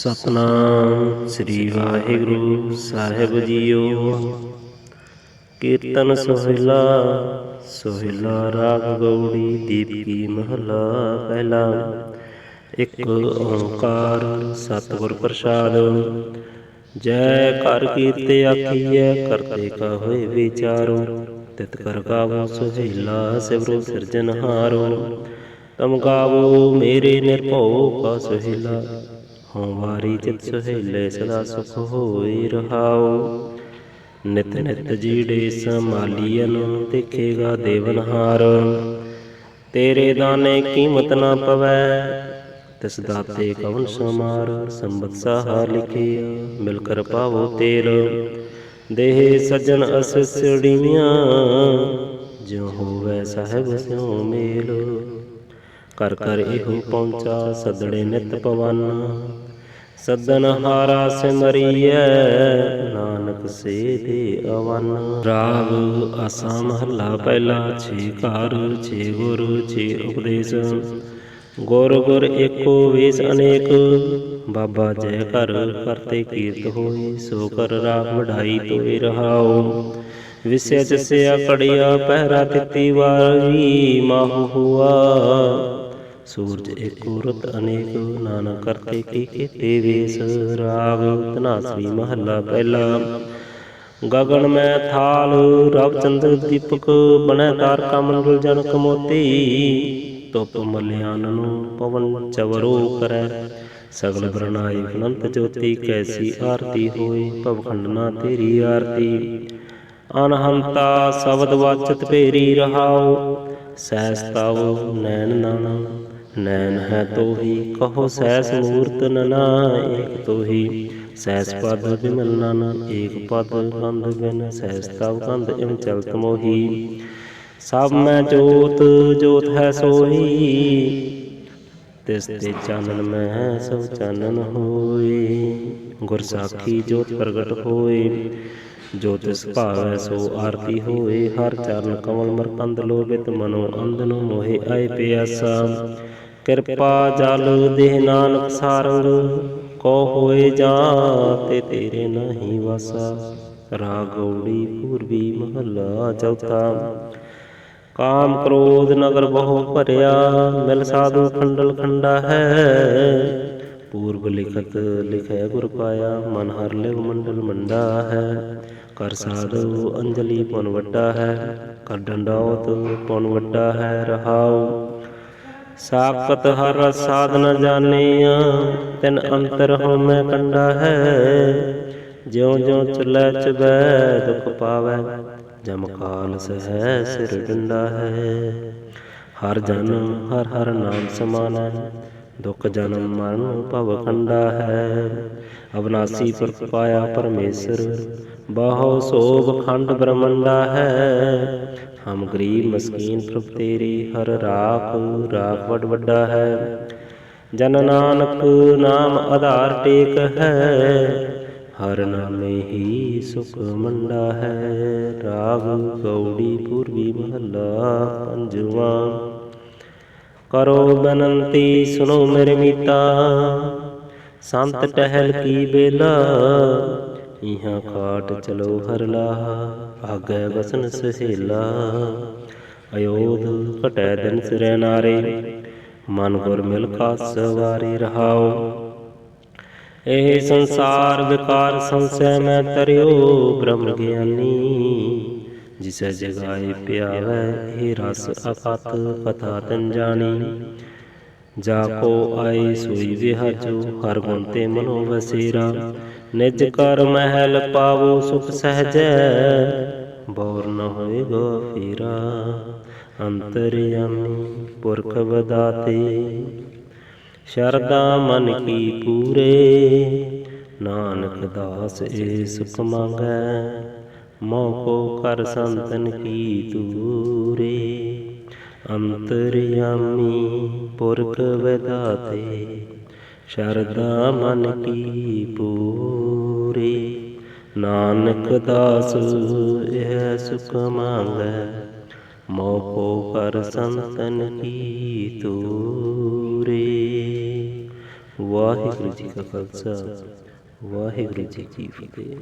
ਸਤਨਾਮ ਸ੍ਰੀ ਵਾਹਿਗੁਰੂ ਸਾਹਿਬ ਜੀਓ। ਕੀਰਤਨ ਸੋਹਿਲਾ ਸੋਹਿਲਾ ਰਾਗ ਗੌੜੀ ਦੀਪੀ ਮਹਲਾ ਪਹਿਲਾ। ਇੱਕ ਓੰਕਾਰ ਸਤਿਗੁਰ ਪ੍ਰਸਾਦ ਜੈ ਕਰ ਕੀਰਤੇ ਆਖੀਐ ਕਰਤੇ ਕਾ ਹੋਏ ਵਿਚਾਰੋ ਤਿਤ ਕਰ ਗਾਵੋ ਸੋਹਿਲਾ ਸਿਵਰੋ ਸਿਰਜਨਹਾਰੋ ਤਮ ਗਾਵੋ ਮੇਰੇ ਨਿਰਭਉ ਕਾ ਸੋਹਿਲਾ। ਹਉ ਵਾਰੀ ਚਿਤ ਸੁਹੇਲੇ ਸਦਾ ਸੁਖ ਹੋਈ ਰਹਾਉ ਨਿਤ ਨਿਤ ਜੀੜੇ ਸੰਭਾਲੀਨ ਦੇਖੇਗਾ ਦੇਵਨਹਾਰ ਤੇਰੇ ਦਾਨੇ ਕੀਮਤ ਨਾ ਪਵੈ, ਤਿਸ ਦਾਤੇ ਕਵਨ ਸਮਾਰ ਸੰਬਤ ਸਾਹਾ ਲਿਖਿਆ ਮਿਲ ਕਰ ਪਾਵੋ ਤੇਰ ਦੇਹ ਸਜਣ ਅਸਸੜੀਆਂ ਜਿਉ ਹੋਵੇ ਸਾਹਿਬ ਸਿਉ ਮੇਲ। ਕਰ ਕਰ ਇਹੋ ਪਹੁੰਚਾ ਸਦੜੇ ਨਿਤ ਪਵਨ। ਸਦਨ ਹਾਰਾ ਸਿਮਰੀਐ, ਨਾਨਕ ਸੇ ਦੇ ਅਵਨ। ਰਾਗ ਆਸਾ ਮਹੱਲਾ ਪਹਿਲਾ, ਛੇ ਘਰ, ਛੇ ਗੁਰ, ਛੇ ਉਪਦੇਸ਼। ਗੁਰ ਗੁਰ ਏਕੋ ਵੇਸ ਅਨੇਕ, ਬਾਬਾ ਜੈ ਕਰ ਕਰਤੇ ਕੀਰਤ ਹੋਈ ਸੋ ਕਰ ਰਾਗ ਵਢਾਈ ਤੋਏ ਰਹਾਉ। ਵਿਸਿਆ ਜਸਿਆ ਕੜਿਆ ਪਹਿਰਾ ਤਿੱਤੀ ਵਾਰੀ, ਮਾਹੁ ਹੁਆ। ਸੂਰਜ ਏਕੋ ਰਤ ਅਨੇਕ ਨਾਨਕ ਕਰਤੇ ਕੀ ਕੀਤੇ ਵੇਸ, ਰਾਗ ਧਨਾਸਰੀ ਮਹੱਲਾ ਪਹਿਲਾ। ਗਗਨ ਮੈਂ ਥਾਲ ਰਵ ਚੰਦਰ ਦੀਪਕ, ਬਣੈ ਤਾਰਕਾ ਮੰਡਲ ਜਨਕ ਮੋਤੀ। ਤੁਪ ਮਲਿਆਨ ਨੂੰ ਪਵਨ ਚਵਰੋ ਕਰੈ। ਸਗਲ ਬਰਨਾਈ ਅਨੰਤ ਜੋਤੀ ਕੈਸੀ ਆਰਤੀ ਹੋਈ ਭਵਖੰਡਨਾ ਤੇਰੀ ਆਰਤੀ। ਅਨਹੰਤਾ ਸ਼ਬਦ ਵਾਚਤ ਭੇਰੀ ਰਹਾਉ ਸੈਸ ਤਵ ਨੈਣ ਨਾਣਾ। ਨੈਣ ਹੈ ਤੋਹੀ, ਕਹੋ ਸੈਸ ਮੂਰਤ ਨਨਾ ਏਕ ਤੋਹੀ। ਸੈਸ ਪਦ ਬਿਮਲ ਨਾਨਾ, ਏਕ ਪਦ ਕੰਧ ਬਿਨ, ਸੈਸ ਤਵ ਕੰਧ ਇਮ ਚਲਤ ਮੋਹੀ ਸਭ ਮੈਂ ਜੋਤ ਜੋਤ ਹੈ ਸੋਹੀ। ਤਿਸ ਤੇ ਚਾਨਣ ਮੈਂ, ਸਭ ਚਾਨਣ ਹੋਏ। ਗੁਰ ਸਾਖੀ ਜੋਤ ਪ੍ਰਗਟ ਹੋਏ। ਜੋ ਤਿਸ ਭਾਵੈ ਸੋ ਆਰਤੀ ਹੋਏ, ਹਰ ਚਰਨ ਕਮਲ ਮਰਕੰਦ ਲੋਭਿਤ ਮਨੋ ਅੰਧ ਨੂੰ ਮੋਹਿ ਆਏ ਪਿਆਸਾ। ਕਿਰਪਾ ਜਲ ਦੇਹ ਨਾਨਕ ਸਾਰੰਗ ਕੋ ਹੋਏ ਜਾ ਤੇ ਤੇਰੇ ਨਹੀਂ ਵਾਸਾ। ਰਾਗ ਪੂਰਬੀ ਮਹੱਲਾ ਚੌਥਾ। ਕਾਮ ਕ੍ਰੋਧ ਨਗਰ ਬਹੁ ਭਰਿਆ, ਮਿਲ ਸਾਧੂ ਖੰਡਲ ਖੰਡਾ ਹੈ। ਪੂਰਬ ਲਿਖਤ ਲਿਖੈ ਗੁਰ ਪਾਇਆ, ਮਨ ਹਰ ਲਿਵ ਮੰਡਲ ਮੰਡਾ ਹੈ। ਕਰ ਸਾਧੂ, ਅੰਜਲੀ ਪੁਨ ਵੱਡਾ ਹੈ, ਕਰ ਡੰਡਾਉਤ ਪੁਨ ਵੱਡਾ ਹੈ, ਰਹਾਉ। ਸਾਖਤ ਹਰ ਸਾਧਨ ਜਾਣਿਆ, ਤਿਨ ਅੰਤਰ ਹਉਮੈ ਕੰਡਾ ਹੈ। ਜਿਉ ਜਿਉ ਚਲੈ ਚਬੈ ਦੁਖ ਪਾਵੈ, ਜਮ ਕਾਲ ਸਹਿ ਸਿਰ ਡੰਡਾ ਹੈ। ਹਰ ਜਨ ਹਰ ਹਰ ਨਾਮ ਸਮਾਨੈ, ਦੁਖ ਜਨਮ ਮਰਨ ਭਵ ਖੰਡਾ ਹੈ। ਅਵਨਾਸੀ ਪੁਰਖ ਪਾਇਆ ਪਰਮੇਸ਼ਰ ਬਹੁ ਸੋਭ ਖੰਡ ਬ੍ਰਹਮੰਡਾ ਹੈ। ਹਮ ਗਰੀਬ ਮਸਕੀਨ ਪ੍ਰਭ ਤੇਰੀ, ਹਰ ਰਾਖ ਰਾਖ ਵੱਡ ਵੱਡਾ ਹੈ। ਜਨ ਨਾਨਕ ਨਾਮ ਆਧਾਰ ਟੇਕ ਹੈ। ਹਰ ਨਾਮੇ ਹੀ ਸੁਖ ਮੰਡਾ ਹੈ। ਰਾਗ ਗੌੜੀ ਪੂਰਬੀ ਮਹੱਲਾ ਪੰਜਵਾਂ। ਕਰੋ ਬਨੰਤੀ ਸੁਨੋ ਮੇਰੇ ਮੀਤਾ। ਸੰਤ ਟਹਿਲ ਕੀ ਬੇਲਾ ਇਹਾਂ ਕਾਟ ਚਲੋ ਹਰਲਾ ਆਗੈ ਸਹੇਲਾ। ਅਯੋਧ ਘਟੈ ਦਿਨ ਸਿਰੈ ਨਾਰੇ, ਮਨ ਗੁਰ ਮਿਲ ਕਾ ਸਵਾਰੀ ਰਹਾਓ। ਇਹ ਸੰਸਾਰ ਵਿਕਾਰ ਸੰਸੈ ਮੈਂ ਤਰਿਓ, ਬ੍ਰਹਮ ਗਿਆਨੀ। ਜਿਸੈ ਜਗਾਏ ਪਿਆਵੈ, ਇਹ ਰਸ ਅਕਤ ਕਥਾ ਤਨ ਜਾਣੀ। ਜਾ ਕੋ ਆਈ ਸੋਈ ਵਿਹਾਜੋ, ਹਰ ਗੁਣ ਤੇ ਮਨੋ ਵਸੇਰਾ। ਨਿਜ ਕਰ ਮਹਿਲ ਪਾਵੋ ਸੁਖ ਸਹਜੈ। ਬੋਰ ਨ ਹੋਏਗਾ ਫੇਰਾ। ਅੰਤਰਯਾਮੀ ਪੁਰਖ ਵਧਾਤੇ ਸ਼ਰਦਾ ਮਨ ਕੀ ਪੂਰੇ। ਨਾਨਕ ਦਾਸ ਏ ਸੁਖ ਮੰਗੈ। ਮੋਹ ਕੋ ਕਰ ਸੰਤਨ ਕੀ ਤੂਰੇ ਅੰਤਰਯਾਮੀ ਪੁਰਖ ਵਧਾਤੇ ਸ਼ਰਦਾ ਮਨ ਕੀ ਪੂਰੇ ਨਾਨਕ ਦਾਸ, ਇਹ ਸੁਖ ਮੰਗੈ। ਮੋਹ ਕਰ ਸੰਤਨ ਕੀ ਤੂਰੇ। ਵਾਹਿਗੁਰੂ ਜੀ ਕਾ ਖਾਲਸਾ, ਵਾਹਿਗੁਰੂ ਜੀ ਕੀ ਫਤਿਹ।